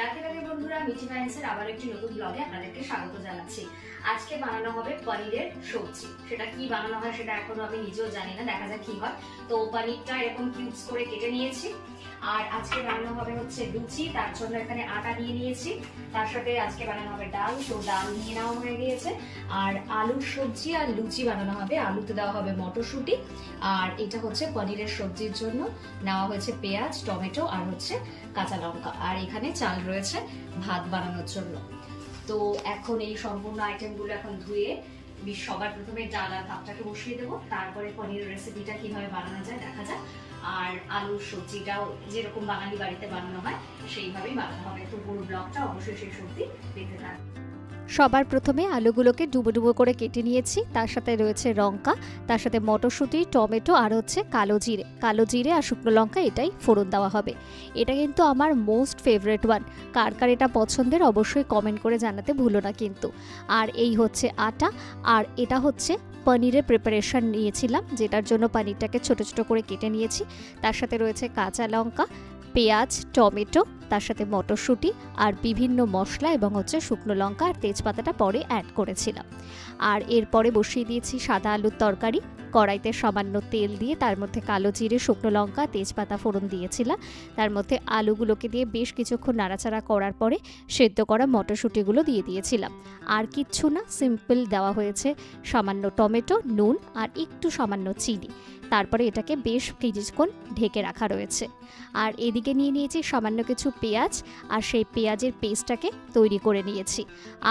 রাতে রাতে বন্ধুরা মিঠি ফাইন্সের আবার একটি নতুন ব্লগে আপনাদেরকে স্বাগত জানাচ্ছি। আজকে বানানো হবে পনিরের সবজি। সেটা কি বানানো হয় সেটা এখনও আমি নিজেও জানি না, দেখা যাক কি হয়। তো পনিরটা এরকম কিউবস করে কেটে নিয়েছি। আর আজকে বানানো হবে হচ্ছে লুচি, তার জন্য এখানে আটা নিয়ে নিয়েছি। তার সাথে আজকে বানানো হবে ডাল, তো ডাল নিয়ে নেওয়া হয়ে গিয়েছে। আর আলুর সবজি আর লুচি বানানো হবে। আলুতে দেওয়া হবে মটরশুঁটি। আর এটা হচ্ছে পনিরের সবজির জন্য। নেওয়া হয়েছে পেঁয়াজ, টমেটো আর হচ্ছে কাঁচা লঙ্কা। আর এখানে চাল রয়েছে ভাত বানানোর জন্য। তো এখন এই সম্পূর্ণ আইটেমগুলো এখন ধুয়ে সবার প্রথমে ডাল আর ভাতটাকে বসিয়ে দেবো। তারপরে পনির রেসিপিটা কীভাবে বানানো যায় দেখা যাক। আর আলুর সবজিটাও যেরকম বাঙালি বাড়িতে বানানো হয়, সেইভাবেই বানানো হবে। তো পুরো ব্লগটা অবশ্যই সেই সবজি পেতে থাকবে সবার প্রথমে আলুগুলোকে ডুবো ডুবো করে কেটে নিয়েছি। তার সাথে রয়েছে লঙ্কা, তার সাথে মটরশুঁটি, টমেটো আর হচ্ছে কালো জিরে। কালো জিরে আর শুকনো লঙ্কা এটাই ফোড়ন দেওয়া হবে। এটা কিন্তু আমার মোস্ট ফেভারেট ওয়ান। কার কার এটা পছন্দের অবশ্যই কমেন্ট করে জানাতে ভুলো না কিন্তু। আর এই হচ্ছে আটা, আর এটা হচ্ছে পনিরের প্রিপারেশন নিয়েছিলাম, যেটার জন্য পনিরটাকে ছোট ছোট করে কেটে নিয়েছি। তার সাথে রয়েছে কাঁচা লঙ্কা পেঁয়াজ, টমেটো, তার সাথে মটরশুঁটি আর বিভিন্ন মশলা এবং হচ্ছে শুকনো লঙ্কা আর তেজপাতাটা পরে অ্যাড করেছিলাম। আর এরপরে বসিয়ে দিয়েছি সাদা আলুর তরকারি। কড়াইতে সামান্য তেল দিয়ে তার মধ্যে কালো জিরে, শুকনো লঙ্কা, তেজপাতা ফোড়ন দিয়েছিলাম। তার মধ্যে আলুগুলোকে দিয়ে বেশ কিছুক্ষণ নাড়াচাড়া করার পরে সেদ্ধ করা মটরশুঁটিগুলো দিয়ে দিয়েছিলাম। আর কিচ্ছু না সিম্পল দেওয়া হয়েছে সামান্য টমেটো, নুন আর একটু সামান্য চিনি। তারপরে এটাকে বেশ কিছুক্ষণ ঢেকে রাখা রয়েছে। আর এদিকে নিয়ে নিয়েছি, সামান্য কিছু পেঁয়াজ আর সেই পেঁয়াজের পেস্টটাকে তৈরি করে নিয়েছি।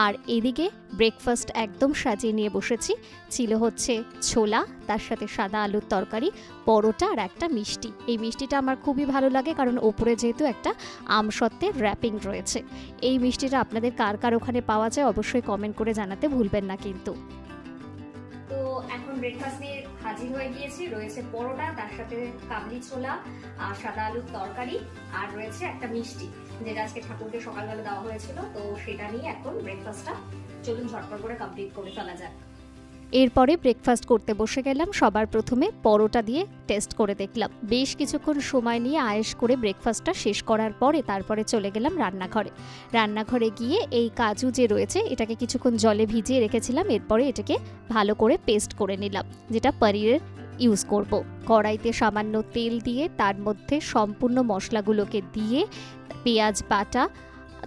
আর এদিকে ব্রেকফাস্ট একদম সাজিয়ে নিয়ে বসেছি, ছিল হচ্ছে ছোলা, তার সাথে সাদা আলুর তরকারি, পরোটা আর একটা মিষ্টি। এই মিষ্টিটা আমার খুবই ভালো লাগে কারণ ওপরে যেহেতু একটা আমসত্ত্বের র্যাপিং রয়েছে। এই মিষ্টিটা আপনাদের কার কার ওখানে পাওয়া যায় অবশ্যই কমেন্ট করে জানাতে ভুলবেন না কিন্তু। তো এখন ব্রেকফাস্ট নিয়ে হাজির হয়ে গিয়েছি। রয়েছে পরোটা, তার সাথে কাবলি ছোলা আর সাদা আলুর তরকারি আর রয়েছে একটা মিষ্টি, যেটা আজকে ঠাকুরকে সকালবেলা দেওয়া হয়েছিল। তো সেটা নিয়ে এখন ব্রেকফাস্টটা চলুন ঝটপট করে কমপ্লিট করে ফেলা যাক। এরপরে ব্রেকফাস্ট করতে বসে গেলাম, সবার প্রথমে পরোটা দিয়ে টেস্ট করে দেখলাম। বেশ কিছুক্ষণ সময় নিয়ে আয়েস করে ব্রেকফাস্টটা শেষ করার পরে তারপরে চলে গেলাম রান্নাঘরে। রান্নাঘরে গিয়ে এই কাজু যে রয়েছে, এটাকে কিছুক্ষণ জলে ভিজিয়ে রেখেছিলাম, এরপরে এটাকে ভালো করে পেস্ট করে নিলাম, যেটা পনিরের ইউজ করব। কড়াইতে সামান্য তেল দিয়ে তার মধ্যে সম্পূর্ণ মশলাগুলোকে দিয়ে পেঁয়াজ বাটা,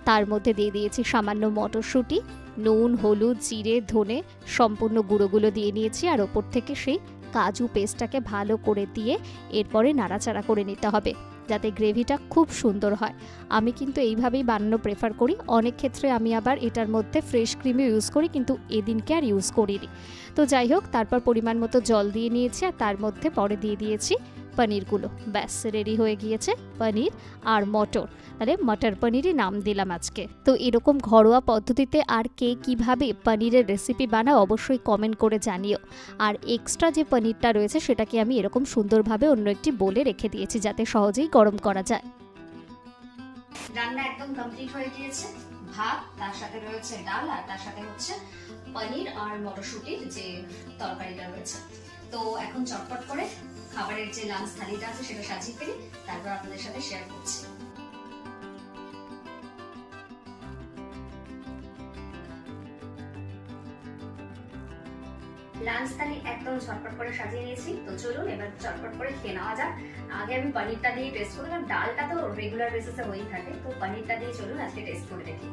তার মধ্যে দিয়ে দিয়েছি সামান্য মটরশুঁটি নুন, হলুদ, জিরে, ধনে সম্পূর্ণ গুঁড়োগুলো দিয়ে নিয়েছি আর ওপর থেকে সেই কাজু পেস্টটাকে ভালো করে দিয়ে এরপরে নাড়াচাড়া করে নিতে হবে যাতে গ্রেভিটা খুব সুন্দর হয়। আমি কিন্তু এইভাবেই বানানো প্রেফার করি। অনেক ক্ষেত্রে আমি আবার এটার মধ্যে ফ্রেশ ক্রিমও ইউজ করি কিন্তু এদিনকে আর ইউজ করিনি। তো যাই হোক, তারপর পরিমাণ মতো জল দিয়ে নিয়েছি আর তার মধ্যে পরে দিয়ে দিয়েছি পনিরগুলো। ব্যাস রেডি হয়ে গিয়েছে পনির আর মটর। তাহলে মটর পনিরই নাম দিলাম আজকে। তো এরকম ঘরোয়া পদ্ধতিতে আর কে কীভাবে পনিরের রেসিপি বানাও অবশ্যই কমেন্ট করে জানিও। আর এক্সট্রা যে পনিরটা রয়েছে সেটাকে আমি এরকম সুন্দরভাবে অন্য একটি বলে রেখে দিয়েছি যাতে সহজেই গরম করা যায়। রান্না একদম কমপ্লিট হয়ে গিয়েছে। ভাত, তার সাথে রয়েছে ডাল আর তার সাথে হচ্ছে পনির আর মটরশুঁটির যে তরকারিটা রয়েছে। তো এখন চটপট করে খাবারের যে লাঞ্চ থালিটা আছে সেটা সাজিয়ে ফেলি, তারপর আপনাদের সাথে শেয়ার করছি। লাঞ্চ থালি একদম ঝটপট করে সাজিয়ে নিয়েছি, তো চলুন এবার চটপট করে খেয়ে নেওয়া যাক। আগে আমি পনিরটা দিয়ে টেস্ট করে দিলাম ডালটা তো রেগুলার বেসিসে হয়েই থাকে, তো পনিরটা দিয়ে চলুন আজকে টেস্ট করে দেখি।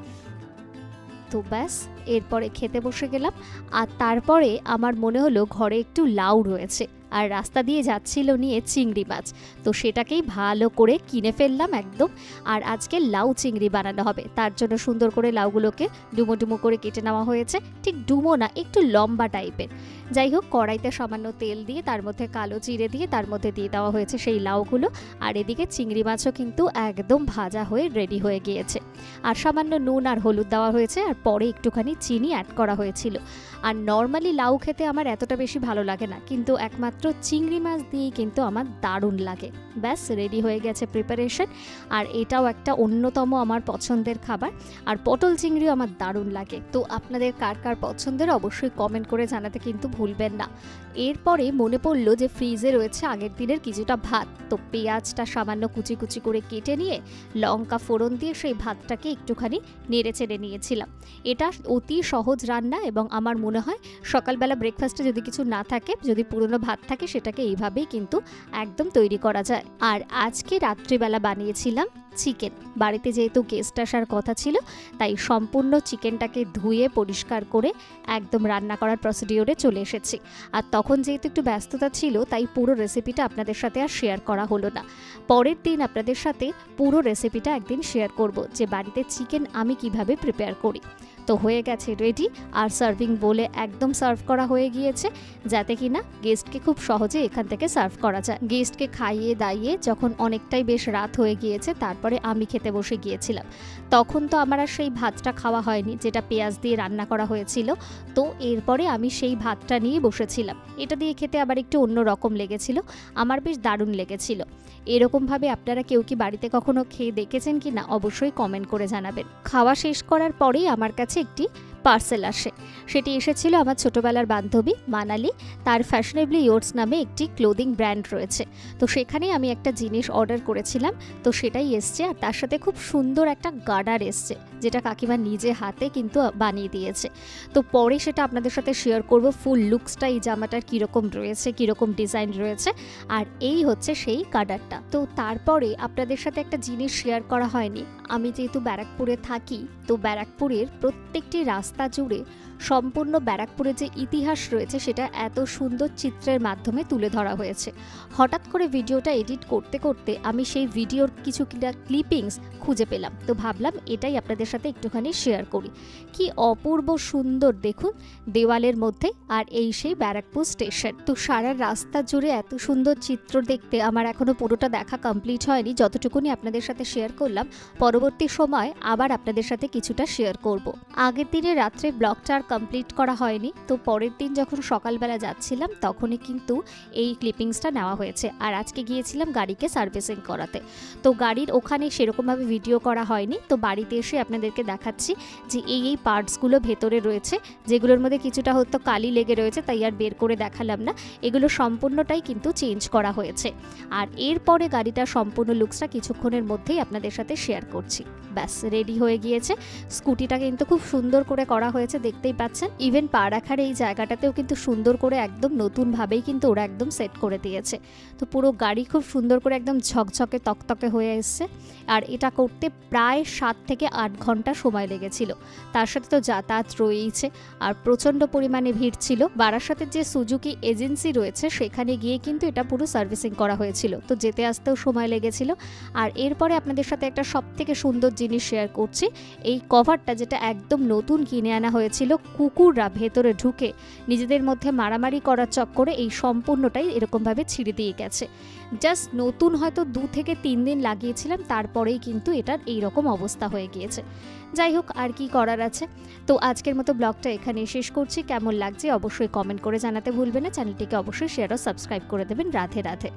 তো ব্যাস, এরপরে খেতে বসে গেলাম, আর তারপরে আমার মনে হলো ঘরে একটু লাউ রয়েছে। আর রাস্তা দিয়ে যাচ্ছিল নিয়ে চিংড়ি মাছ। তো সেটাকেই ভালো করে কিনে ফেললাম একদম। আর আজকে লাউ চিংড়ি বানানো হবে। তার জন্য সুন্দর করে লাউগুলোকে ডুমো ডুমো করে কেটে নেওয়া হয়েছে। ঠিক ডুমো না, একটু লম্বা টাইপের। যাই হোক, কড়াইতে সামান্য তেল দিয়ে, তার মধ্যে কালো জিরে দিয়ে, তার মধ্যে দিয়ে দেওয়া হয়েছে সেই লাউগুলো। আর এদিকে চিংড়ি মাছও কিন্তু একদম ভাজা হয়ে রেডি হয়ে গিয়েছে। আর সামান্য নুন আর হলুদ দেওয়া হয়েছে, আর পরে একটুখানি চিনি অ্যাড করা হয়েছিল। আর নর্মালি লাউ খেতে আমার এতটা বেশি ভালো লাগে না, কিন্তু একমাত্র চিংড়ি মাছ দিয়েই কিন্তু আমার দারুণ লাগে। ব্যাস রেডি হয়ে গেছে প্রিপারেশন আর এটাও একটা অন্যতম আমার পছন্দের খাবার। আর পটল চিংড়িও আমার দারুণ লাগে। তো আপনাদের কার কার পছন্দের অবশ্যই কমেন্ট করে জানাতে কিন্তু ভুলবেন না। এরপরে মনে পড়ল যে ফ্রিজে রয়েছে আগের দিনের কিছুটা ভাত। তো পেঁয়াজটা সামান্য কুচি কুচি করে কেটে নিয়ে লঙ্কা ফোড়ন দিয়ে সেই ভাতটাকে একটুখানি নেড়ে চেড়ে নিয়েছিলাম। এটা অতি সহজ রান্না এবং আমার মনে হয় সকালবেলা ব্রেকফাস্টে যদি কিছু না থাকে, যদি পুরনো ভাত থাকে সেটাকে এইভাবেই কিন্তু একদম তৈরি করা যায়। আর আজকে রাত্রিবেলা বানিয়েছিলাম চিকেন। বাড়িতে যেহেতু গেস্ট আসার কথা ছিল, তাই সম্পূর্ণ চিকেনটাকে ধুয়ে পরিষ্কার করে একদম রান্না করার প্রসিডিওরে চলে এসেছি। আর তখন যেহেতু একটু ব্যস্ততা ছিল, তাই পুরো রেসিপিটা আপনাদের সাথে আর শেয়ার করা হলো না। পরের দিন আপনাদের সাথে পুরো রেসিপিটা একদিন শেয়ার করব যে বাড়িতে চিকেন আমি কীভাবে প্রিপেয়ার করি। তো হয়ে গেছে রেডি আর সার্ভিং বলে একদম সার্ভ করা হয়ে গিয়েছে, যাতে কিনা গেস্টকে খুব সহজে এখান থেকে সার্ভ করা যায়। গেস্টকে খাইয়ে দাইয়ে যখন অনেকটাই বেশ রাত হয়ে গিয়েছে, তারপরে আমি খেতে বসে গিয়েছিলাম। তখন তো আমার আর সেই ভাতটা খাওয়া হয়নি, যেটা পেঁয়াজ দিয়ে রান্না করা হয়েছিল। তো এরপরে আমি সেই ভাতটা নিয়ে বসেছিলাম। এটা দিয়ে খেতে আবার একটু অন্য রকম লেগেছিল, আমার বেশ দারুণ লেগেছিল। এরকমভাবে আপনারা কেউ কি বাড়িতে কখনো খেয়ে দেখেছেন কি না অবশ্যই কমেন্ট করে জানাবেন। খাওয়া শেষ করার পরেই আমার কাছে একটি পার্সেল আসে। সেটি এসেছিল আমার ছোটবেলার বান্ধবী মানালি। তার ফ্যাশনেবলি ইয়োর্স নামে একটি ক্লোদিং ব্র্যান্ড রয়েছে। তো সেখানেই আমি একটা জিনিস অর্ডার করেছিলাম। তো সেটাই এসছে আর তার সাথে খুব সুন্দর একটা গার্ডার এসছে। যেটা কাকিমা নিজে হাতে কিন্তু বানিয়ে দিয়েছে। তো পরে সেটা আপনাদের সাথে শেয়ার করব ফুল লুকসটা এই জামাটার কীরকম রয়েছে, কীরকম ডিজাইন রয়েছে, আর এই হচ্ছে সেই গার্ডারটা তো তারপরে আপনাদের সাথে একটা জিনিস শেয়ার করা হয়নি। আমি যেহেতু ব্যারাকপুরে থাকি, তো ব্যারাকপুরের প্রত্যেকটি রাস্তা জুড়ে সম্পূর্ণ ব্যারাকপুরে যে ইতিহাস রয়েছে, সেটা এত সুন্দর চিত্রের মাধ্যমে তুলে ধরা হয়েছে। হঠাৎ করে ভিডিওটা এডিট করতে করতে আমি সেই ভিডিওর কিছু ক্লিপিংস খুঁজে পেলাম। তো ভাবলাম এটাই আপনাদের সাথে একটুখানি শেয়ার করি। কি অপূর্ব সুন্দর, দেখুন, দেওয়ালের মধ্যে আর এই সেই ব্যারাকপুর স্টেশন তো সারা রাস্তা জুড়ে এত সুন্দর চিত্র দেখতে আমার এখনও পুরোটা দেখা কমপ্লিট হয়নি। যতটুকুনি আপনাদের সাথে শেয়ার করলাম, পরবর্তী সময় আবার আপনাদের সাথে কিছুটা শেয়ার করব। আগের দিনে রাত্রে ব্লগটা আর কমপ্লিট করা হয়নি, তো পরের দিন যখন সকালবেলা যাচ্ছিলাম, তখনই কিন্তু এই ক্লিপিংসটা নেওয়া হয়েছে। আর আজকে গিয়েছিলাম গাড়িকে সার্ভিসিং করাতে। তো গাড়ির ওখানে সেরকমভাবে ভিডিও করা হয়নি, তো বাড়িতে এসে আপনাদেরকে দেখাচ্ছি যে এই এই পার্টসগুলো ভেতরে রয়েছে, যেগুলোর মধ্যে কিছুটা হয়তো কালি লেগে রয়েছে, তাই আর বের করে দেখালাম না। এগুলো সম্পূর্ণটাই কিন্তু চেঞ্জ করা হয়েছে। আর এরপরে গাড়িটার সম্পূর্ণ লুকসটা কিছুক্ষণের মধ্যেই আপনাদের সাথে শেয়ার করছি। ব্যাস রেডি হয়ে গিয়েছে। স্কুটিটা কিন্তু খুব সুন্দর করে করা হয়েছে, দেখতেই পাচ্ছেন। ইভেন পা রাখার এই জায়গাটাতেও কিন্তু সুন্দর করে একদম নতুনভাবেই কিন্তু ওরা একদম সেট করে দিয়েছে। তো পুরো গাড়ি খুব সুন্দর করে একদম ঝকঝকে, তকতকে হয়ে এসছে। আর এটা করতে প্রায় সাত থেকে আট ঘণ্টা সময় লেগেছিল। তার সাথে তো যাতায়াত রয়েইছে। আর প্রচণ্ড পরিমাণে ভিড় ছিল। বারাসাতের যে সুজুকি এজেন্সি রয়েছে, সেখানে গিয়ে কিন্তু এটা পুরো সার্ভিসিং করা হয়েছিল। তো যেতে আসতেও সময় লেগেছিল। আর এরপরে আপনাদের সাথে একটা সব থেকে সুন্দর জিনিস শেয়ার করছি। এই কভারটা যেটা একদম নতুন কিনে আনা হয়েছিল, কুকুররা ভেতরে ঢুকে নিজেদের মধ্যে মারামারি করার চক্করে এই সম্পূর্ণটাই এরকমভাবে ছিঁড়ে দিয়ে গেছে। জাস্ট নতুন হয়তো দু থেকে তিন দিন লাগিয়েছিলাম, তারপরেই কিন্তু এটার এই রকম অবস্থা হয়ে গিয়েছে। যাই হোক, আর কি করার আছে? তো আজকের মতো ব্লগটা এখানে শেষ করছি। কেমন লাগছে অবশ্যই কমেন্ট করে জানাতে ভুলবে না। চ্যানেলটিকে অবশ্যই শেয়ার ও সাবস্ক্রাইব করে দেবেন রাধে রাধে।